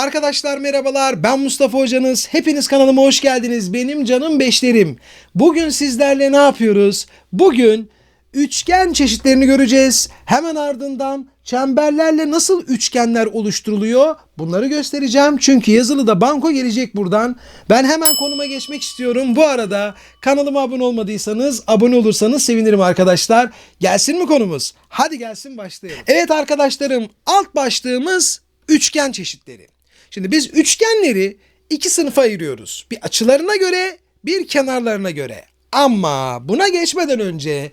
Arkadaşlar merhabalar ben Mustafa hocanız. Hepiniz kanalıma hoş geldiniz. Benim canım beşlerim. Bugün sizlerle ne yapıyoruz? Bugün üçgen çeşitlerini göreceğiz. Hemen ardından çemberlerle nasıl üçgenler oluşturuluyor? Bunları göstereceğim. Çünkü yazılı da banko gelecek buradan. Ben hemen konuma geçmek istiyorum. Bu arada kanalıma abone olmadıysanız abone olursanız sevinirim arkadaşlar. Gelsin mi konumuz? Hadi gelsin başlayalım. Evet arkadaşlarım alt başlığımız üçgen çeşitleri. Şimdi biz üçgenleri iki sınıfa ayırıyoruz. Bir açılarına göre, bir kenarlarına göre. Ama buna geçmeden önce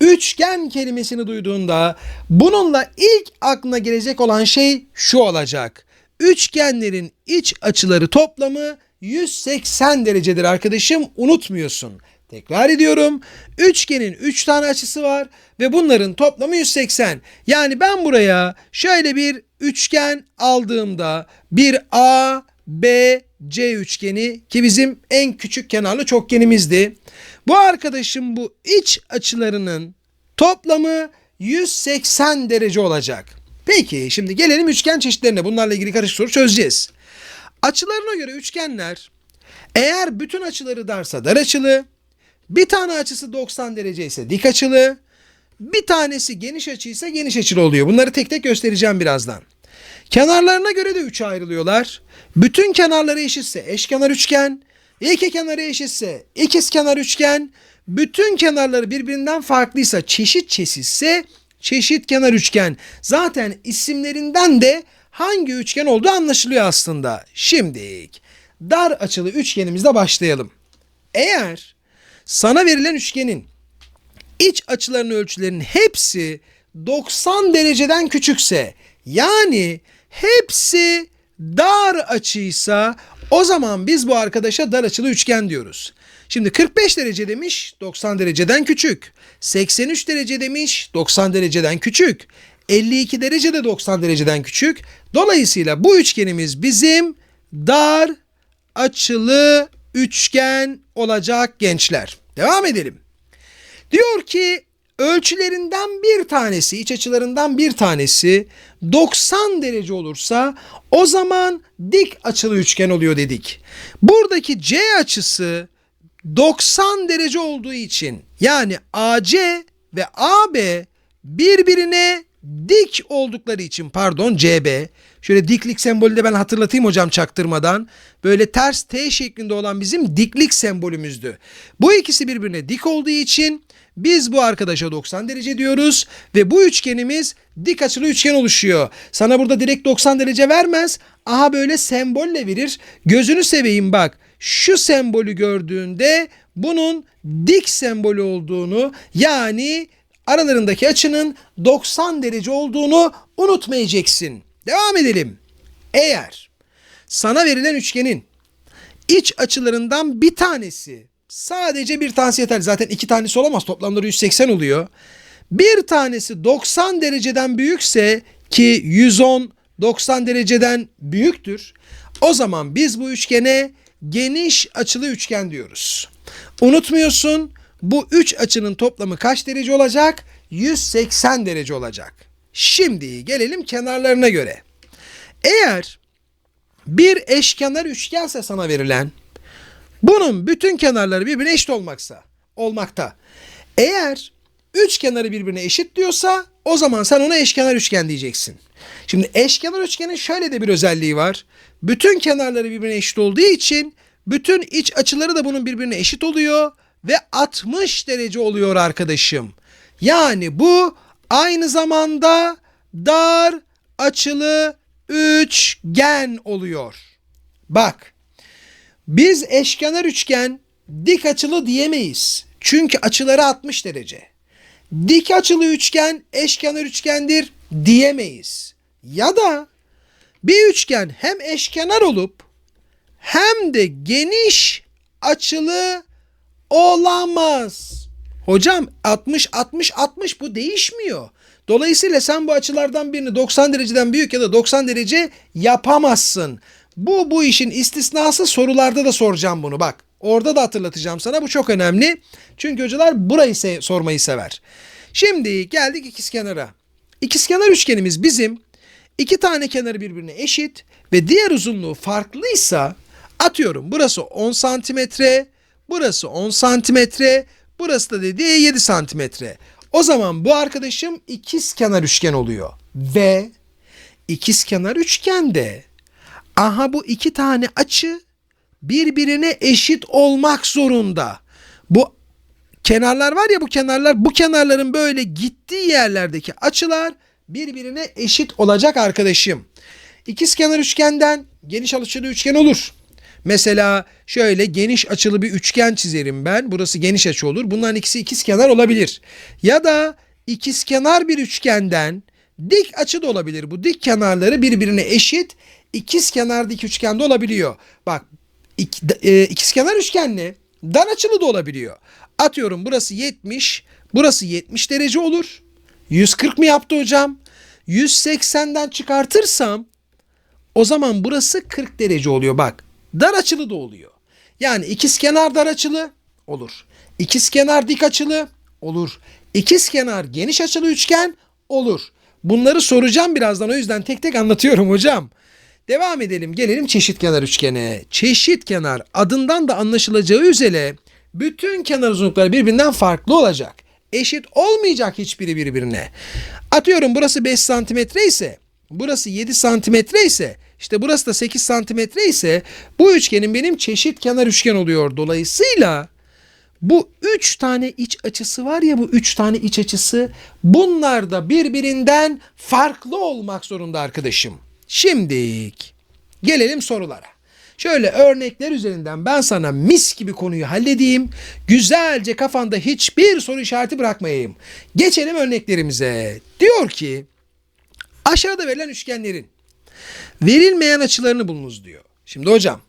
üçgen kelimesini duyduğunda bununla ilk aklına gelecek olan şey şu olacak. Üçgenlerin iç açıları toplamı 180 derecedir arkadaşım unutmuyorsun. Tekrar ediyorum. Üçgenin 3 tane açısı var ve bunların toplamı 180. Yani ben buraya şöyle bir üçgen aldığımda bir A, B, C üçgeni ki bizim en küçük kenarlı çokgenimizdi. Bu arkadaşım bu iç açılarının toplamı 180 derece olacak. Peki şimdi gelelim üçgen çeşitlerine. Bunlarla ilgili karışık soru çözeceğiz. Açılarına göre üçgenler eğer bütün açıları darsa dar açılı, bir tane açısı 90 derece ise dik açılı, bir tanesi geniş açıysa geniş açılı oluyor. Bunları tek tek göstereceğim birazdan. Kenarlarına göre de üçe ayrılıyorlar. Bütün kenarları eşitse eşkenar üçgen, iki kenarı eşitse ikizkenar üçgen, bütün kenarları birbirinden farklıysa çeşit çeşitse çeşit kenar üçgen. Zaten isimlerinden de hangi üçgen olduğu anlaşılıyor aslında. Şimdi dar açılı üçgenimizle başlayalım. Eğer sana verilen üçgenin iç açılarının ölçülerinin hepsi 90 dereceden küçükse yani hepsi dar açıysa o zaman biz bu arkadaşa dar açılı üçgen diyoruz. Şimdi 45 derece demiş 90 dereceden küçük. 83 derece demiş 90 dereceden küçük. 52 derece de 90 dereceden küçük. Dolayısıyla bu üçgenimiz bizim dar açılı üçgen olacak gençler. Devam edelim. Diyor ki ölçülerinden bir tanesi, iç açılarından bir tanesi 90 derece olursa o zaman dik açılı üçgen oluyor dedik. Buradaki C açısı 90 derece olduğu için yani AC ve AB birbirine dik oldukları için pardon CB şöyle diklik sembolü de ben hatırlatayım hocam çaktırmadan böyle ters T şeklinde olan bizim diklik sembolümüzdü. Bu ikisi birbirine dik olduğu için biz bu arkadaşa 90 derece diyoruz ve bu üçgenimiz dik açılı üçgen oluşuyor. Sana burada direkt 90 derece vermez. Aha böyle sembolle verir. Gözünü seveyim bak. Şu sembolü gördüğünde bunun dik sembolü olduğunu yani aralarındaki açının 90 derece olduğunu unutmayacaksın. Devam edelim. Eğer sana verilen üçgenin iç açılarından bir tanesi sadece bir tanesi yeter. Zaten iki tanesi olamaz. Toplamları 180 oluyor. Bir tanesi 90 dereceden büyükse ki 110 90 dereceden büyüktür. O zaman biz bu üçgene geniş açılı üçgen diyoruz. Unutmuyorsun bu üç açının toplamı kaç derece olacak? 180 derece olacak. Şimdi gelelim kenarlarına göre. Eğer bir eşkenar üçgense sana verilen bunun bütün kenarları birbirine eşit olmaksa, olmakta. Eğer üç kenarı birbirine eşit diyorsa o zaman sen ona eşkenar üçgen diyeceksin. Şimdi eşkenar üçgenin şöyle de bir özelliği var. Bütün kenarları birbirine eşit olduğu için bütün iç açıları da bunun birbirine eşit oluyor ve 60 derece oluyor arkadaşım. Yani bu aynı zamanda dar açılı üçgen oluyor. Bak biz eşkenar üçgen dik açılı diyemeyiz. Çünkü açıları 60 derece. Dik açılı üçgen eşkenar üçgendir diyemeyiz. Ya da bir üçgen hem eşkenar olup hem de geniş açılı olamaz. Hocam 60 60 60 bu değişmiyor. Dolayısıyla sen bu açılardan birini 90 dereceden büyük ya da 90 derece yapamazsın. Bu bu işin istisnası sorularda da soracağım bunu bak. Orada da hatırlatacağım sana bu çok önemli. Çünkü hocalar burayı se- sormayı sever. Şimdi geldik ikizkenara. İkizkenar üçgenimiz bizim iki tane kenarı birbirine eşit ve diğer uzunluğu farklıysa atıyorum burası 10 santimetre, burası 10 santimetre, burası da dediği 7 santimetre. O zaman bu arkadaşım ikiz kenar üçgen oluyor. Ve ikiz kenar üçgende aha bu iki tane açı birbirine eşit olmak zorunda. Bu kenarlar var ya bu kenarlar bu kenarların böyle gittiği yerlerdeki açılar birbirine eşit olacak arkadaşım. İkiz kenar üçgenden geniş açılı üçgen olur. Mesela şöyle geniş açılı bir üçgen çizerim ben. Burası geniş açı olur. Bunların ikisi ikiz kenar olabilir. Ya da ikiz kenar bir üçgenden dik açı da olabilir. Bu dik kenarları birbirine eşit ikiz kenar dik üçgende olabiliyor. Bak ik, e, ikiz kenar üçgenli dar açılı da olabiliyor. Atıyorum burası 70, burası 70 derece olur. 140 mı yaptı hocam? 180'den çıkartırsam o zaman burası 40 derece oluyor bak. Dar açılı da oluyor. Yani ikiz kenar dar açılı olur. İkiz kenar dik açılı olur. İkiz kenar geniş açılı üçgen olur. Bunları soracağım birazdan o yüzden tek tek anlatıyorum hocam. Devam edelim gelelim çeşit kenar üçgene. Çeşit kenar adından da anlaşılacağı üzere bütün kenar uzunlukları birbirinden farklı olacak. Eşit olmayacak hiçbiri birbirine. Atıyorum burası 5 santimetre ise burası 7 santimetre ise işte burası da 8 santimetre ise bu üçgenin benim çeşit kenar üçgen oluyor. Dolayısıyla bu üç tane iç açısı var ya bu üç tane iç açısı bunlar da birbirinden farklı olmak zorunda arkadaşım. Şimdi gelelim sorulara. Şöyle örnekler üzerinden ben sana mis gibi konuyu halledeyim. Güzelce kafanda hiçbir soru işareti bırakmayayım. Geçelim örneklerimize. Diyor ki aşağıda verilen üçgenlerin verilmeyen açılarını bulunuz diyor. Şimdi hocam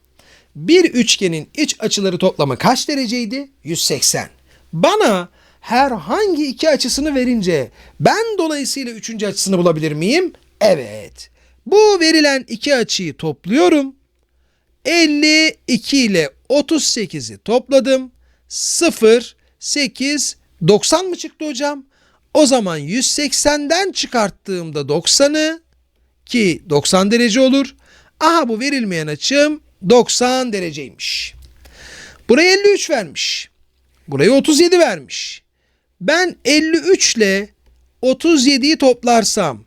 bir üçgenin iç açıları toplamı kaç dereceydi? 180. Bana herhangi iki açısını verince ben dolayısıyla üçüncü açısını bulabilir miyim? Evet. Bu verilen iki açıyı topluyorum. 52 ile 38'i topladım. 0, 8, 90 mı çıktı hocam? O zaman 180'den çıkarttığımda 90'ı ki 90 derece olur. Aha bu verilmeyen açım 90 dereceymiş. Buraya 53 vermiş. Buraya 37 vermiş. Ben 53 ile 37'yi toplarsam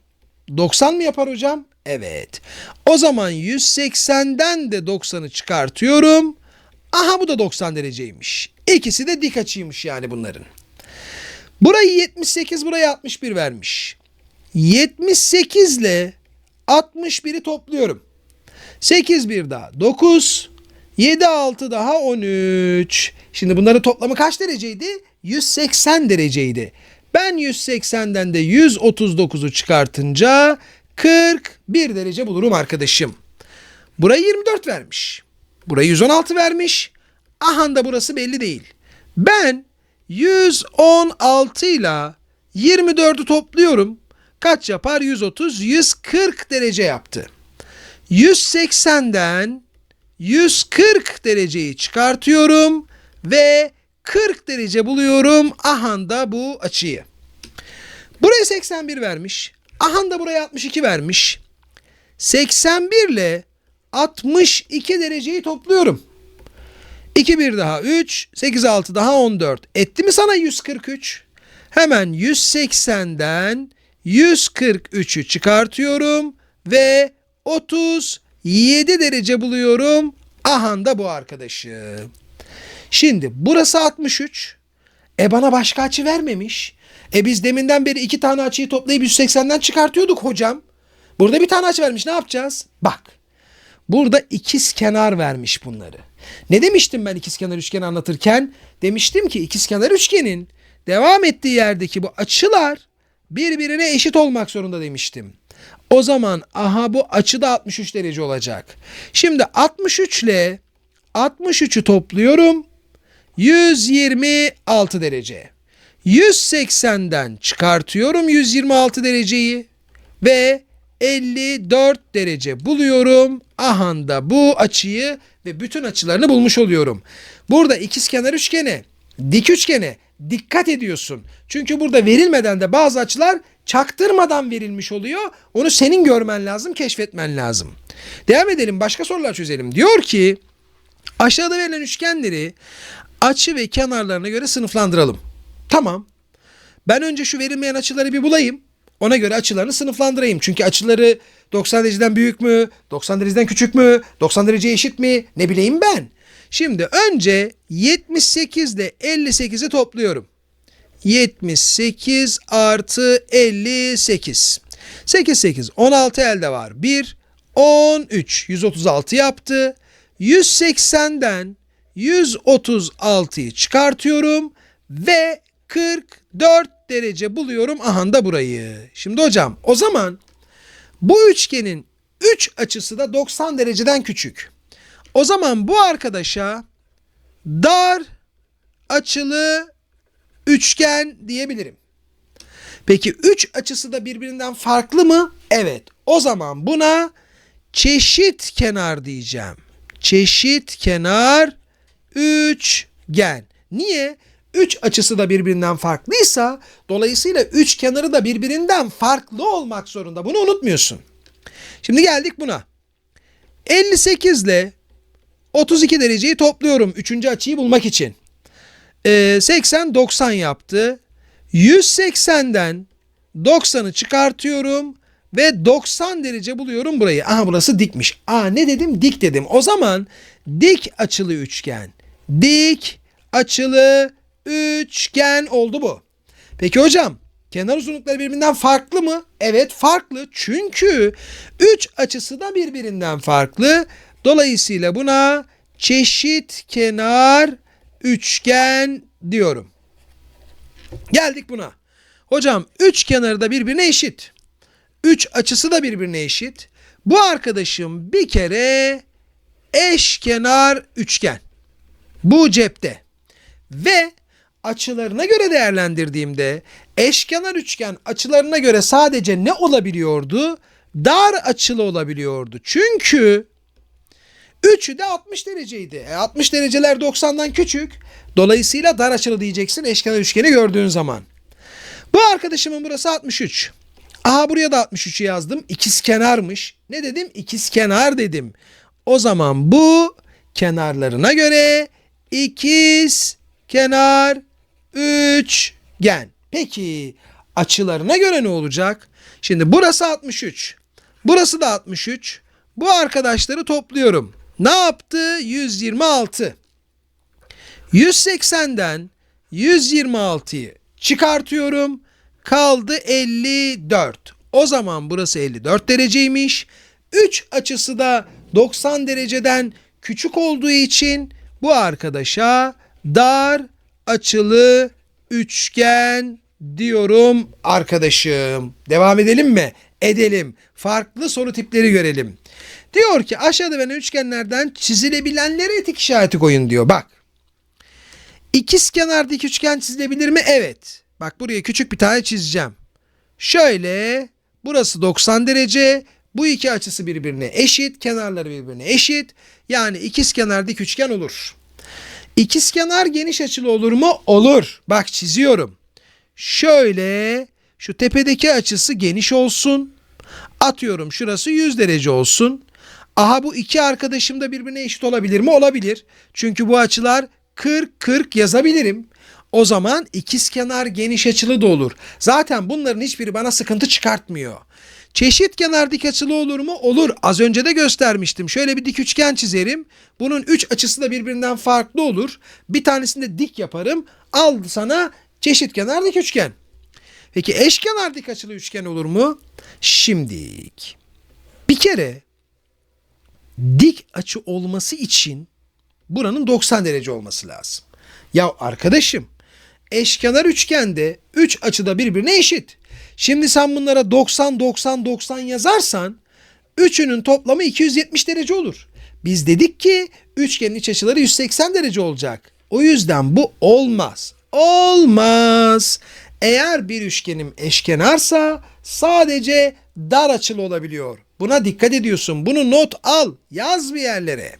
90 mı yapar hocam? Evet. O zaman 180'den de 90'ı çıkartıyorum. Aha bu da 90 dereceymiş. İkisi de dik açıymış yani bunların. Burayı 78, burayı 61 vermiş. 78 ile 61'i topluyorum. 8 bir daha 9. 7 6 daha 13. Şimdi bunların toplamı kaç dereceydi? 180 dereceydi. Ben 180'den de 139'u çıkartınca 41 derece bulurum arkadaşım. Burayı 24 vermiş. Burayı 116 vermiş. Aha da burası belli değil. Ben 116 ile 24'ü topluyorum. Kaç yapar? 130, 140 derece yaptı. 180'den 140 dereceyi çıkartıyorum ve 40 derece buluyorum. Ahan da bu açıyı. Buraya 81 vermiş. Ahan da buraya 62 vermiş. 81 ile 62 dereceyi topluyorum. 2 bir daha 3, 8 6 daha 14. Etti mi sana 143? Hemen 180'den 143'ü çıkartıyorum ve 37 derece buluyorum. Ahan da bu arkadaşı. Şimdi burası 63. E bana başka açı vermemiş. E biz deminden beri iki tane açıyı toplayıp 180'den çıkartıyorduk hocam. Burada bir tane açı vermiş. Ne yapacağız? Bak. Burada ikiz kenar vermiş bunları. Ne demiştim ben ikiz kenar üçgeni anlatırken? Demiştim ki ikiz kenar üçgenin devam ettiği yerdeki bu açılar birbirine eşit olmak zorunda demiştim. O zaman aha bu açı da 63 derece olacak. Şimdi 63 ile 63'ü topluyorum. 126 derece. 180'den çıkartıyorum 126 dereceyi ve 54 derece buluyorum. Aha da bu açıyı ve bütün açılarını bulmuş oluyorum. Burada ikizkenar üçgene, dik üçgene, dikkat ediyorsun. Çünkü burada verilmeden de bazı açılar çaktırmadan verilmiş oluyor. Onu senin görmen lazım, keşfetmen lazım. Devam edelim, başka sorular çözelim. Diyor ki aşağıda verilen üçgenleri açı ve kenarlarına göre sınıflandıralım. Tamam. Ben önce şu verilmeyen açıları bir bulayım. Ona göre açılarını sınıflandırayım. Çünkü açıları 90 dereceden büyük mü, 90 dereceden küçük mü, 90 derece eşit mi ne bileyim ben. Şimdi önce 78 ile 58'i topluyorum. 78 artı 58. 8 8 16 elde var. 1 13 136 yaptı. 180'den 136'yı çıkartıyorum ve 44 derece buluyorum aha da burayı. Şimdi hocam o zaman bu üçgenin 3 açısı da 90 dereceden küçük. O zaman bu arkadaşa dar açılı üçgen diyebilirim. Peki 3 açısı da birbirinden farklı mı? Evet. O zaman buna çeşit kenar diyeceğim. Çeşit kenar üçgen. Niye? 3 açısı da birbirinden farklıysa dolayısıyla üç kenarı da birbirinden farklı olmak zorunda. Bunu unutmuyorsun. Şimdi geldik buna. 58 ile 32 dereceyi topluyorum 3. açıyı bulmak için. Ee, 80 90 yaptı. 180'den 90'ı çıkartıyorum ve 90 derece buluyorum burayı. Aha burası dikmiş. Aa ne dedim? Dik dedim. O zaman dik açılı üçgen. Dik açılı üçgen oldu bu. Peki hocam kenar uzunlukları birbirinden farklı mı? Evet farklı. Çünkü 3 açısı da birbirinden farklı. Dolayısıyla buna çeşit kenar üçgen diyorum. Geldik buna. Hocam üç kenarı da birbirine eşit. Üç açısı da birbirine eşit. Bu arkadaşım bir kere eşkenar üçgen. Bu cepte. Ve açılarına göre değerlendirdiğimde eşkenar üçgen açılarına göre sadece ne olabiliyordu? Dar açılı olabiliyordu. Çünkü üçü de 60 dereceydi. E 60 dereceler 90'dan küçük. Dolayısıyla dar açılı diyeceksin eşkenar üçgeni gördüğün zaman. Bu arkadaşımın burası 63. Aha buraya da 63'ü yazdım. İkiz kenarmış. Ne dedim? İkiz kenar dedim. O zaman bu kenarlarına göre ikiz kenar üçgen. Peki açılarına göre ne olacak? Şimdi burası 63. Burası da 63. Bu arkadaşları topluyorum. Ne yaptı? 126. 180'den 126'yı çıkartıyorum. Kaldı 54. O zaman burası 54 dereceymiş. 3 açısı da 90 dereceden küçük olduğu için bu arkadaşa dar açılı üçgen diyorum arkadaşım. Devam edelim mi? Edelim. Farklı soru tipleri görelim. Diyor ki aşağıda verilen üçgenlerden çizilebilenlere tik işareti koyun diyor. Bak. İkiz kenar dik üçgen çizilebilir mi? Evet. Bak buraya küçük bir tane çizeceğim. Şöyle burası 90 derece. Bu iki açısı birbirine eşit. Kenarları birbirine eşit. Yani ikiz kenar dik üçgen olur. İkiz kenar geniş açılı olur mu? Olur. Bak çiziyorum. Şöyle şu tepedeki açısı geniş olsun. Atıyorum şurası 100 derece olsun. Aha bu iki arkadaşım da birbirine eşit olabilir mi? Olabilir. Çünkü bu açılar 40-40 yazabilirim. O zaman ikiz kenar geniş açılı da olur. Zaten bunların hiçbiri bana sıkıntı çıkartmıyor. Çeşit kenar dik açılı olur mu? Olur. Az önce de göstermiştim. Şöyle bir dik üçgen çizerim. Bunun üç açısı da birbirinden farklı olur. Bir tanesini de dik yaparım. Al sana çeşit kenar dik üçgen. Peki eşkenar dik açılı üçgen olur mu? Şimdilik. Bir kere dik açı olması için buranın 90 derece olması lazım. Ya arkadaşım eşkenar üçgende 3 açıda birbirine eşit. Şimdi sen bunlara 90 90 90 yazarsan üçünün toplamı 270 derece olur. Biz dedik ki üçgenin iç açıları 180 derece olacak. O yüzden bu olmaz. Olmaz. Eğer bir üçgenim eşkenarsa sadece dar açılı olabiliyor. Buna dikkat ediyorsun. Bunu not al. Yaz bir yerlere.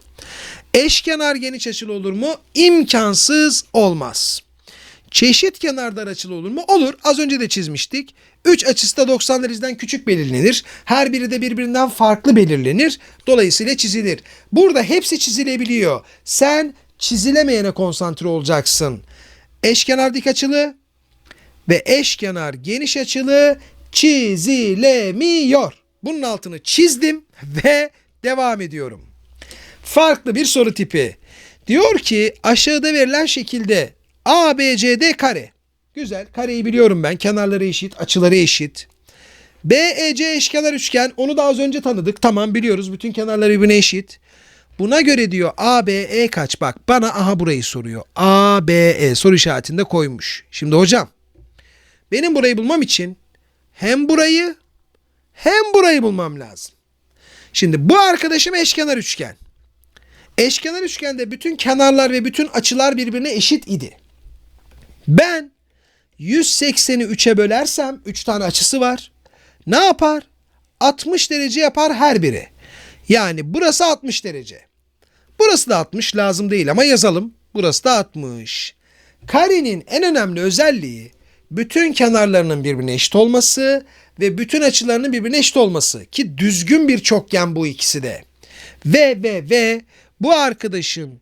Eşkenar geniş açılı olur mu? İmkansız olmaz. Çeşit kenar dar açılı olur mu? Olur. Az önce de çizmiştik. 3 açısı da 90 dereceden küçük belirlenir. Her biri de birbirinden farklı belirlenir. Dolayısıyla çizilir. Burada hepsi çizilebiliyor. Sen çizilemeyene konsantre olacaksın. Eşkenar dik açılı ve eşkenar geniş açılı çizilemiyor. Bunun altını çizdim ve devam ediyorum. Farklı bir soru tipi. Diyor ki aşağıda verilen şekilde ABCD kare. Güzel. Kareyi biliyorum ben. Kenarları eşit, açıları eşit. BEC eşkenar üçgen. Onu da az önce tanıdık. Tamam biliyoruz. Bütün kenarları birbirine eşit. Buna göre diyor ABE kaç? Bak bana aha burayı soruyor. ABE soru işaretinde koymuş. Şimdi hocam benim burayı bulmam için hem burayı hem burayı bulmam lazım. Şimdi bu arkadaşım eşkenar üçgen. Eşkenar üçgende bütün kenarlar ve bütün açılar birbirine eşit idi. Ben 180'i 3'e bölersem 3 tane açısı var. Ne yapar? 60 derece yapar her biri. Yani burası 60 derece. Burası da 60 lazım değil ama yazalım. Burası da 60. Karenin en önemli özelliği bütün kenarlarının birbirine eşit olması ve bütün açılarının birbirine eşit olması ki düzgün bir çokgen bu ikisi de. Ve ve ve bu arkadaşın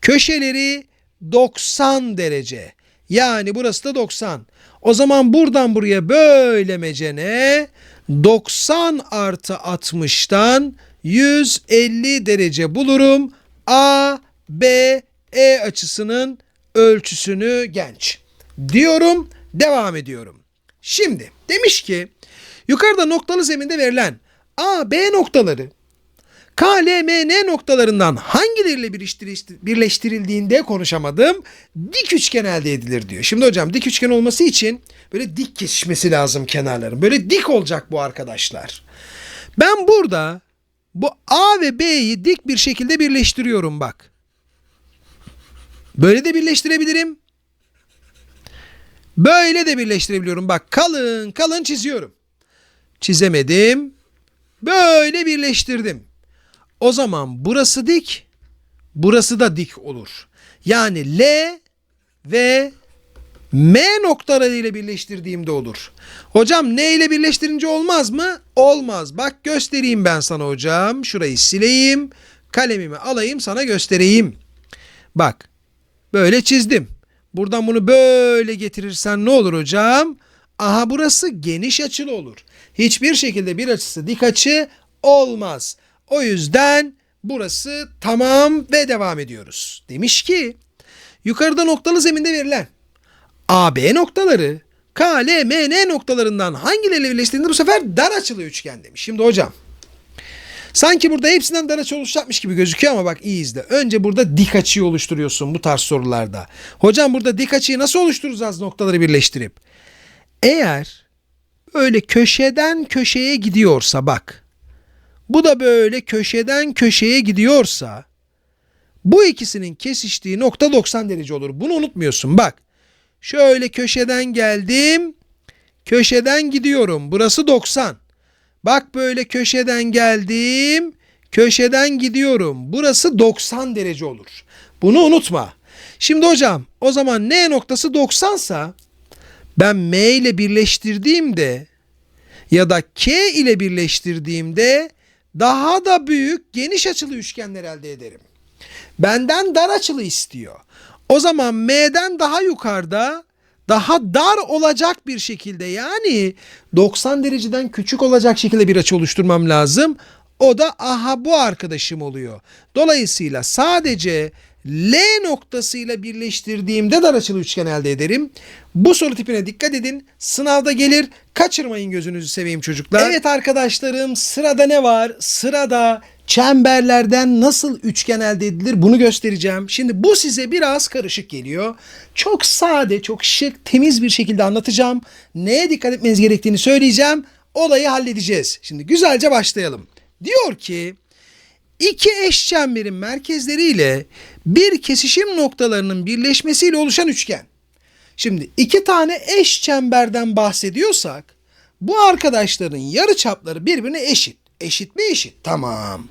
köşeleri 90 derece. Yani burası da 90. O zaman buradan buraya böyle mecene 90 artı 60'tan 150 derece bulurum. A, B, E açısının ölçüsünü genç. Diyorum, devam ediyorum. Şimdi demiş ki yukarıda noktalı zeminde verilen A, B noktaları K, L, M, N noktalarından hangileriyle birleştir- birleştirildiğinde konuşamadım. Dik üçgen elde edilir diyor. Şimdi hocam dik üçgen olması için böyle dik kesişmesi lazım kenarların. Böyle dik olacak bu arkadaşlar. Ben burada bu A ve B'yi dik bir şekilde birleştiriyorum bak. Böyle de birleştirebilirim. Böyle de birleştirebiliyorum. Bak kalın kalın çiziyorum. Çizemedim. Böyle birleştirdim. O zaman burası dik, burası da dik olur. Yani L ve M noktalarıyla birleştirdiğimde olur. Hocam ne ile birleştirince olmaz mı? Olmaz. Bak göstereyim ben sana hocam. Şurayı sileyim. Kalemimi alayım sana göstereyim. Bak böyle çizdim. Buradan bunu böyle getirirsen ne olur hocam? Aha burası geniş açılı olur. Hiçbir şekilde bir açısı dik açı olmaz. O yüzden burası tamam ve devam ediyoruz. Demiş ki yukarıda noktalı zeminde verilen AB noktaları K, L, M, N noktalarından hangileriyle birleştiğinde bu sefer dar açılı üçgen demiş. Şimdi hocam sanki burada hepsinden dar açı oluşacakmış gibi gözüküyor ama bak iyi izle. Önce burada dik açıyı oluşturuyorsun bu tarz sorularda. Hocam burada dik açıyı nasıl oluşturacağız noktaları birleştirip? Eğer öyle köşeden köşeye gidiyorsa bak bu da böyle köşeden köşeye gidiyorsa bu ikisinin kesiştiği nokta 90 derece olur. Bunu unutmuyorsun bak. Şöyle köşeden geldim. Köşeden gidiyorum. Burası 90. Bak böyle köşeden geldim. Köşeden gidiyorum. Burası 90 derece olur. Bunu unutma. Şimdi hocam o zaman N noktası 90 sa ben M ile birleştirdiğimde ya da K ile birleştirdiğimde daha da büyük geniş açılı üçgenler elde ederim. Benden dar açılı istiyor. O zaman M'den daha yukarıda daha dar olacak bir şekilde yani 90 dereceden küçük olacak şekilde bir açı oluşturmam lazım. O da aha bu arkadaşım oluyor. Dolayısıyla sadece L noktasıyla birleştirdiğimde dar açılı üçgen elde ederim. Bu soru tipine dikkat edin. Sınavda gelir. Kaçırmayın gözünüzü seveyim çocuklar. Evet arkadaşlarım sırada ne var? Sırada çemberlerden nasıl üçgen elde edilir bunu göstereceğim. Şimdi bu size biraz karışık geliyor. Çok sade, çok şık, temiz bir şekilde anlatacağım. Neye dikkat etmeniz gerektiğini söyleyeceğim. Olayı halledeceğiz. Şimdi güzelce başlayalım. Diyor ki iki eş çemberin merkezleriyle bir kesişim noktalarının birleşmesiyle oluşan üçgen. Şimdi iki tane eş çemberden bahsediyorsak bu arkadaşların yarı çapları birbirine eşit. Eşit mi eşit? Tamam.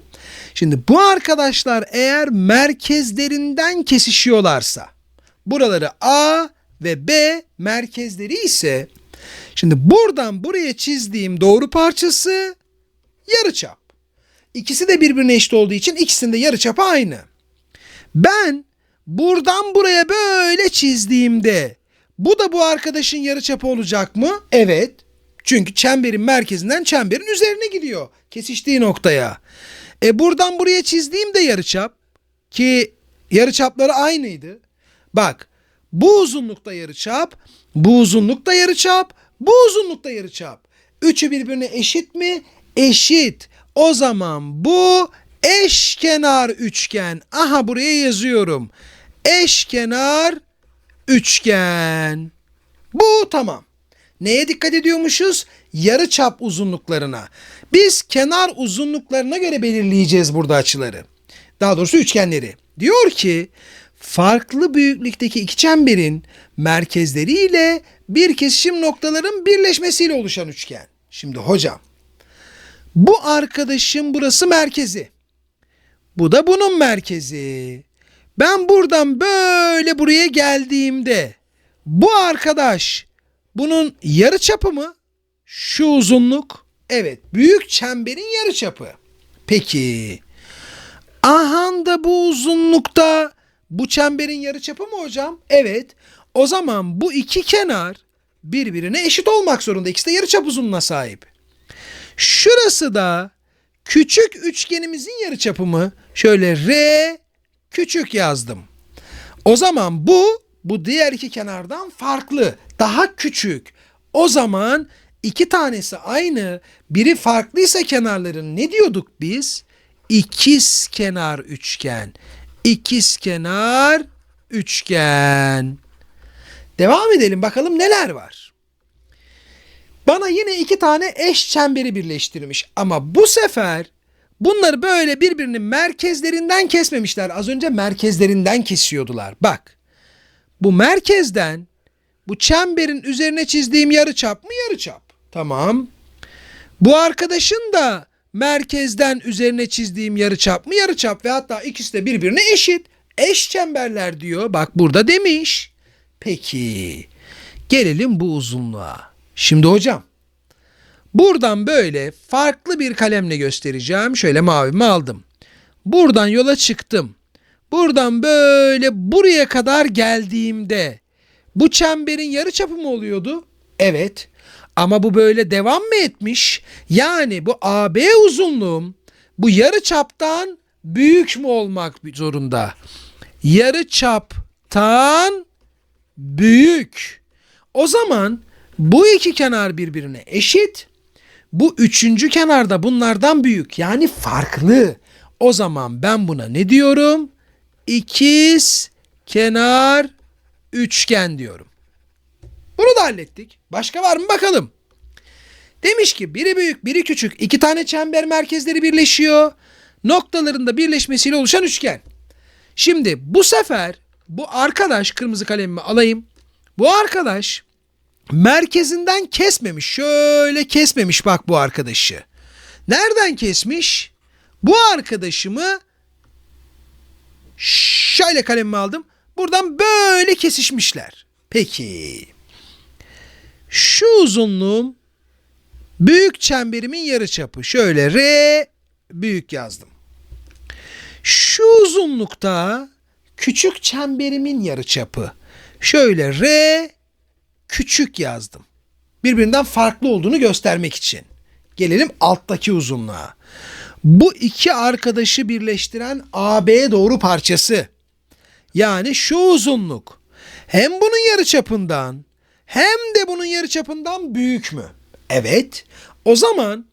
Şimdi bu arkadaşlar eğer merkezlerinden kesişiyorlarsa buraları A, ve B merkezleri ise şimdi buradan buraya çizdiğim doğru parçası yarıçap. İkisi de birbirine eşit olduğu için ikisinin de yarıçapı aynı. Ben buradan buraya böyle çizdiğimde bu da bu arkadaşın yarıçapı olacak mı? Evet. Çünkü çemberin merkezinden çemberin üzerine gidiyor. Kesiştiği noktaya. E buradan buraya çizdiğim de yarıçap ki yarıçapları aynıydı. Bak bu uzunlukta yarıçap, bu uzunlukta yarıçap, bu uzunlukta yarıçap. Üçü birbirine eşit mi? Eşit. O zaman bu eşkenar üçgen. Aha buraya yazıyorum. Eşkenar üçgen. Bu tamam. Neye dikkat ediyormuşuz? Yarı çap uzunluklarına. Biz kenar uzunluklarına göre belirleyeceğiz burada açıları. Daha doğrusu üçgenleri. Diyor ki farklı büyüklükteki iki çemberin merkezleriyle bir kesişim noktaların birleşmesiyle oluşan üçgen. Şimdi hocam bu arkadaşım burası merkezi. Bu da bunun merkezi. Ben buradan böyle buraya geldiğimde bu arkadaş bunun yarı çapı mı? Şu uzunluk. Evet, büyük çemberin yarı çapı. Peki. Aha da bu uzunlukta bu çemberin yarı çapı mı hocam? Evet. O zaman bu iki kenar birbirine eşit olmak zorunda. İkisi de yarıçap uzunluğuna sahip. Şurası da küçük üçgenimizin yarıçapı mı? Şöyle R küçük yazdım. O zaman bu bu diğer iki kenardan farklı, daha küçük. O zaman iki tanesi aynı, biri farklıysa kenarların ne diyorduk biz? İkiz kenar üçgen. İkiz kenar üçgen. Devam edelim bakalım neler var. Bana yine iki eş eş çemberi birleştirmiş ama bu sefer bunları böyle birbirinin merkezlerinden kesmemişler. Az önce merkezlerinden kesiyordular. Bak bu merkezden bu çemberin üzerine çizdiğim yarı çap mı yarı çap? Tamam. Bu arkadaşın da merkezden üzerine çizdiğim yarı çap mı yarı çap ve hatta ikisi de birbirine eşit. Eş çemberler diyor. Bak burada demiş. Peki. Gelelim bu uzunluğa. Şimdi hocam buradan böyle farklı bir kalemle göstereceğim. Şöyle mavimi aldım. Buradan yola çıktım. Buradan böyle buraya kadar geldiğimde bu çemberin yarı çapı mı oluyordu? Evet. Ama bu böyle devam mı etmiş? Yani bu AB uzunluğum bu yarı çaptan büyük mü olmak zorunda? Yarı çaptan büyük. O zaman bu iki kenar birbirine eşit. Bu üçüncü kenarda bunlardan büyük yani farklı. O zaman ben buna ne diyorum? İkiz kenar üçgen diyorum. Bunu da hallettik. Başka var mı bakalım. Demiş ki biri büyük biri küçük iki tane çember merkezleri birleşiyor. Noktalarında birleşmesiyle oluşan üçgen. Şimdi bu sefer bu arkadaş kırmızı kalemimi alayım. Bu arkadaş merkezinden kesmemiş. Şöyle kesmemiş bak bu arkadaşı. Nereden kesmiş? Bu arkadaşımı şöyle kalemimi aldım. Buradan böyle kesişmişler. Peki. Şu uzunluğum büyük çemberimin yarıçapı. Şöyle R büyük yazdım. Şu uzunlukta küçük çemberimin yarıçapı. Şöyle R küçük yazdım. Birbirinden farklı olduğunu göstermek için. Gelelim alttaki uzunluğa. Bu iki arkadaşı birleştiren AB doğru parçası. Yani şu uzunluk hem bunun yarıçapından hem de bunun yarıçapından büyük mü? Evet. O zaman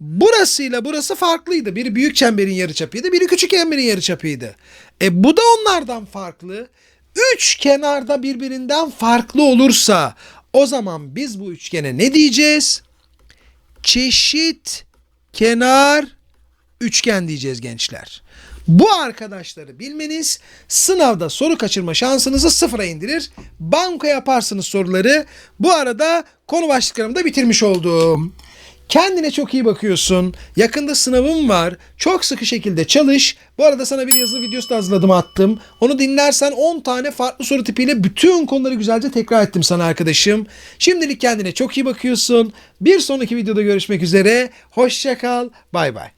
burasıyla burası farklıydı. Biri büyük çemberin yarıçapıydı, biri küçük çemberin yarıçapıydı. E bu da onlardan farklı. Üç kenarda birbirinden farklı olursa o zaman biz bu üçgene ne diyeceğiz? Çeşit kenar üçgen diyeceğiz gençler. Bu arkadaşları bilmeniz sınavda soru kaçırma şansınızı sıfıra indirir. Banko yaparsınız soruları. Bu arada konu başlıklarımı da bitirmiş oldum. Kendine çok iyi bakıyorsun. Yakında sınavın var. Çok sıkı şekilde çalış. Bu arada sana bir yazılı videosu da hazırladım attım. Onu dinlersen 10 tane farklı soru tipiyle bütün konuları güzelce tekrar ettim sana arkadaşım. Şimdilik kendine çok iyi bakıyorsun. Bir sonraki videoda görüşmek üzere. Hoşça kal. Bay bay.